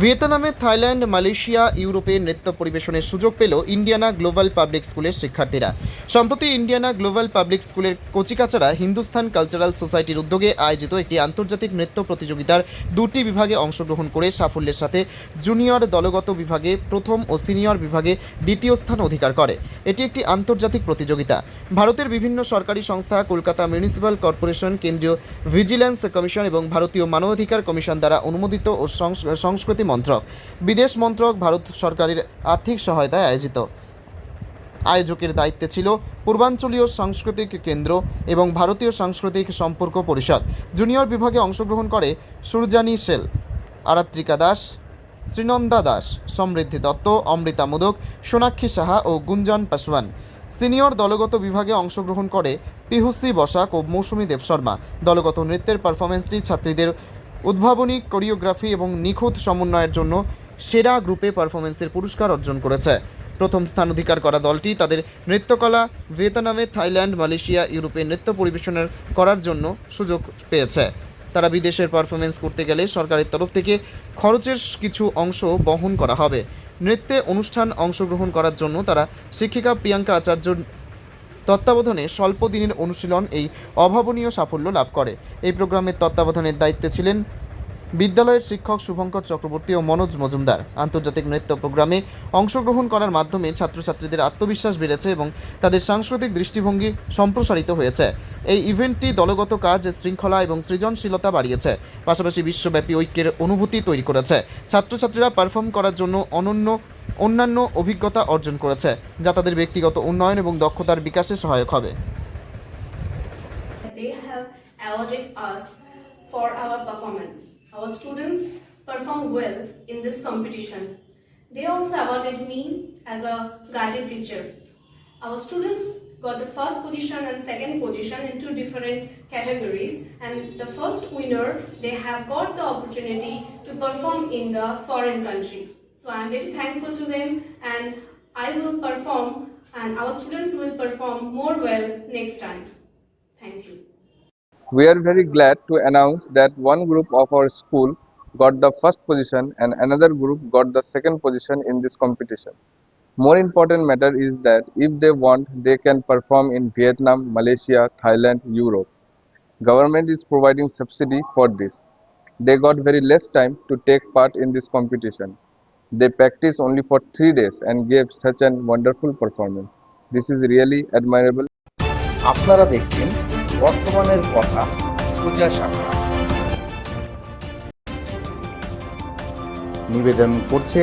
ভিয়েতনামে Thailand, Malaysia, ইউরোপে নৃত্য পরিবেশনের সুযোগ পেল ইন্ডিয়ানা গ্লোবাল পাবলিক স্কুলের শিক্ষার্থীরা। সম্প্রতি ইন্ডিয়ানা গ্লোবাল পাবলিক স্কুলের কচিকাচারা হিন্দুস্তান কালচারাল সোসাইটির উদ্যোগে আয়োজিত একটি আন্তর্জাতিক নৃত্য প্রতিযোগিতার দুটি বিভাগে অংশগ্রহণ করে সাফল্যের সাথে জুনিয়র দলগত বিভাগে প্রথম ও সিনিয়র বিভাগে দ্বিতীয় স্থান অধিকার করে। এটি একটি আন্তর্জাতিক প্রতিযোগিতা। ভারতের বিভিন্ন সরকারি সংস্থা, কলকাতা মিউনিসিপ্যাল কর্পোরেশন, কেন্দ্রীয় ভিজিল্যান্স কমিশন এবং ভারতীয় মানবাধিকার কমিশন দ্বারা অনুমোদিত ও সংস- সংস্কৃতি মন্ত্রক, বিদেশ মন্ত্রক ভারত সরকারের আর্থিক সহায়তায় আয়োজিত। আয়োজকের দায়িত্বে ছিল পূর্বাঞ্চলীয় সাংস্কৃতিক কেন্দ্র এবং ভারতীয় সাংস্কৃতিক সম্পর্ক পরিষদ। জুনিয়র বিভাগে অংশগ্রহণ করে সুরজানি সেল, আরাত্রিকা দাস, শ্রীনন্দা দাস, সমৃদ্ধি দত্ত, অমৃতা মোদক, সোনাক্ষী সাহা ও গুঞ্জন পাসওয়ান। সিনিয়র দলগত বিভাগে অংশগ্রহণ করে পিহুসি বসাক ও মৌসুমী দেব শর্মা। দলগত নৃত্যের পারফরমেন্সটি ছাত্রীদের উদ্ভাবনী, কোরিওগ্রাফি এবং নিখুঁত সমন্বয়ের জন্য সেরা গ্রুপে পারফরমেন্সের পুরস্কার অর্জন করেছে। প্রথম স্থান অধিকার করা দলটি তাদের নৃত্যকলা, ভিয়েতনামে থাইল্যান্ড, মালয়েশিয়া, ইউরোপে নৃত্য পরিবেশনের করার জন্য সুযোগ পেয়েছে। তারা বিদেশের পারফরমেন্স করতে গেলে সরকারের তরফ থেকে খরচের কিছু অংশ বহন করা হবে। নৃত্যে অনুষ্ঠান অংশগ্রহণ করার জন্য তারা শিক্ষিকা প্রিয়াঙ্কা আচার্যর তত্ত্বাবধানে স্বল্প দিনের অনুশীলন এই অভাবনীয় সাফল্য লাভ করে। এই প্রোগ্রামের তত্ত্বাবধানের দায়িত্বে ছিলেন বিদ্যালয়ের শিক্ষক শুভঙ্কর চক্রবর্তী ও মনোজ মজুমদার। আন্তর্জাতিক নৃত্য প্রোগ্রামে অংশগ্রহণ করার মাধ্যমে ছাত্রছাত্রীদের আত্মবিশ্বাস বেড়েছে এবং তাদের সাংস্কৃতিক দৃষ্টিভঙ্গি সম্প্রসারিত হয়েছে। এই ইভেন্টটি দলগত কাজ, শৃঙ্খলা এবং সৃজনশীলতা বাড়িয়েছে। পাশাপাশি বিশ্বব্যাপী ঐক্যের অনুভূতি তৈরি করেছে। ছাত্রছাত্রীরা পারফর্ম করার জন্য অনন্য অন্যান্য অভিজ্ঞতা অর্জন করেছে যা তাদের ব্যক্তিগত উন্নয়ন এবং দক্ষতার বিকাশে সহায়ক হবে for our performance. Our students performed well in this competition. They also awarded me as a guided teacher. Our students got the first position and second position in two different categories and the first winner they have got the opportunity to perform in the foreign country. So I am very thankful to them and I will perform and our students will perform more well next time. Thank you. We are very glad to announce that one group of our school got the first position and another group got the second position in this competition. More important matter is that if they want, they can perform in Vietnam, Malaysia, Thailand, Europe. Government is providing subsidy for this. They got very less time to take part in this competition. They practice only for three days and gave such an wonderful performance. This is really admirable. আপনারা দেখছেন বর্তমানের কথা সোজা সাপড়া নিবেদন করছে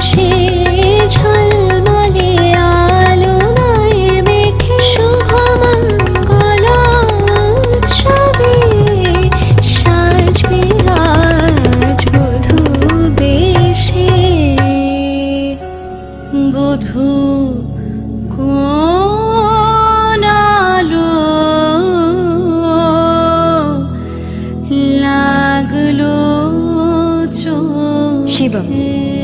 心。